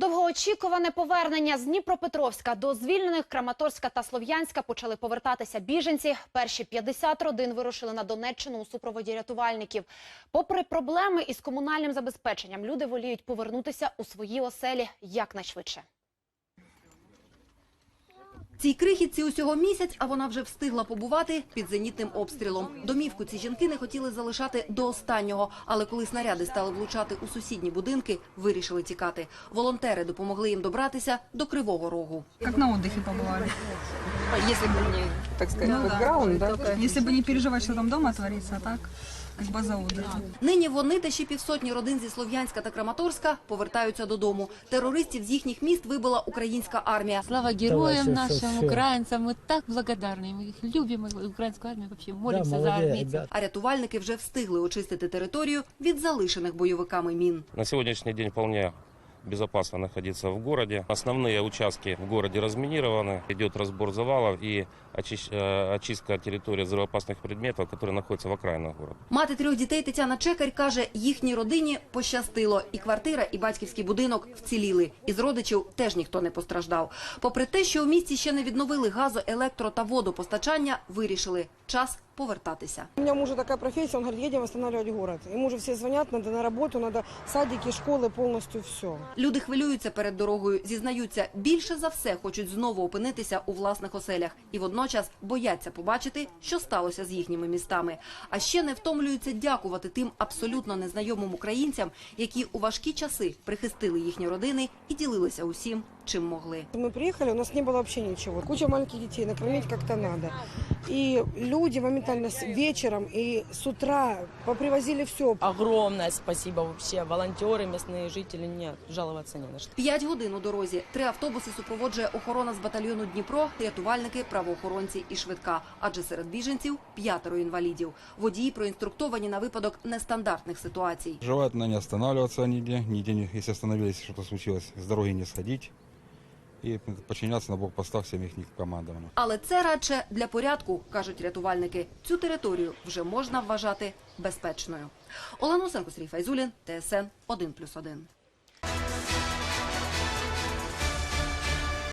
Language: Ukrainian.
Довгоочікуване повернення з Дніпропетровська до звільнених Краматорська та Слов'янська почали повертатися біженці. Перші 50 родин вирушили на Донеччину у супроводі рятувальників. Попри проблеми із комунальним забезпеченням, люди воліють повернутися у свої оселі якнайшвидше. Цій крихітці усього місяць, а вона вже встигла побувати під зенітним обстрілом. Домівку ці жінки не хотіли залишати до останнього, але коли снаряди стали влучати у сусідні будинки, вирішили тікати. Волонтери допомогли їм добратися до Кривого Рогу. Как на отдыхе побывали. Если бы не, так сказать, Ну да. бэкграунд, да? Если бы не переживать, что там дома творится, а так, как база отдыха. Нині вони та ще півсотні родин зі Слов'янська та Краматорська повертаються додому. Терористів з їхніх міст вибила українська армія. Слава героям всё, всё, нашим, всё. украинцам. Мы так благодарны. Мы их любим, и украинскую армию вообще молимся за молодец, армейцев. ребят. А рятувальники вже встигли очистити територію від залишених бойовиками мін. На сегодняшний день вполне безопасно находиться в городе. Основные участки в городе разминированы. Идет разбор завалов и очищ- э, очистка территории от взрывоопасных предметов, которые находятся в окраинах города. Мати трьох дітей Тетяна Чекарь каже, їхній родині пощастило. І квартира, і батьківський будинок вціліли. Із родичів теж ніхто не постраждав. Попри те, що у місті ще не відновили газо, електро та водопостачання, вирішили – час повертатися. У меня мужа такая профессия, он говорит, едем восстанавливать город. Ему уже все звонят, надо на работу, надо садики, школы, полностью все. Люди хвилюються перед дорогою, зізнаються, більше за все хочуть знову опинитися у власних оселях. І водночас бояться побачити, що сталося з їхніми містами. А ще не втомлюються дякувати тим абсолютно незнайомим українцям, які у важкі часи прихистили їхні родини і ділилися усім, чим могли. Мы приехали, у нас не было вообще ничего. Куча маленьких детей, накормить как-то надо. И люди моментально с вечером и с утра попривозили все. Огромное спасибо вообще. Волонтеры, местные жители, нет, жаловаться не на что. П'ять годин у дорозі. Три автобуси супроводжує охорона з батальйону Дніпро, рятувальники, правоохоронці і швидка. Адже серед біженців п'ятеро інвалідів. Водії проінструктовані на випадок нестандартних ситуацій. Желательно не останавливаться нигде, нигде не, если остановились, что-то случилось, с дороги не сходить и починятися на блокпостах всім їхніх командами. Але це радше для порядку, кажуть рятувальники. Цю територію вже можна вважати безпечною. Олена Усенко, Сергій Файзулін, ТСН 1+,1.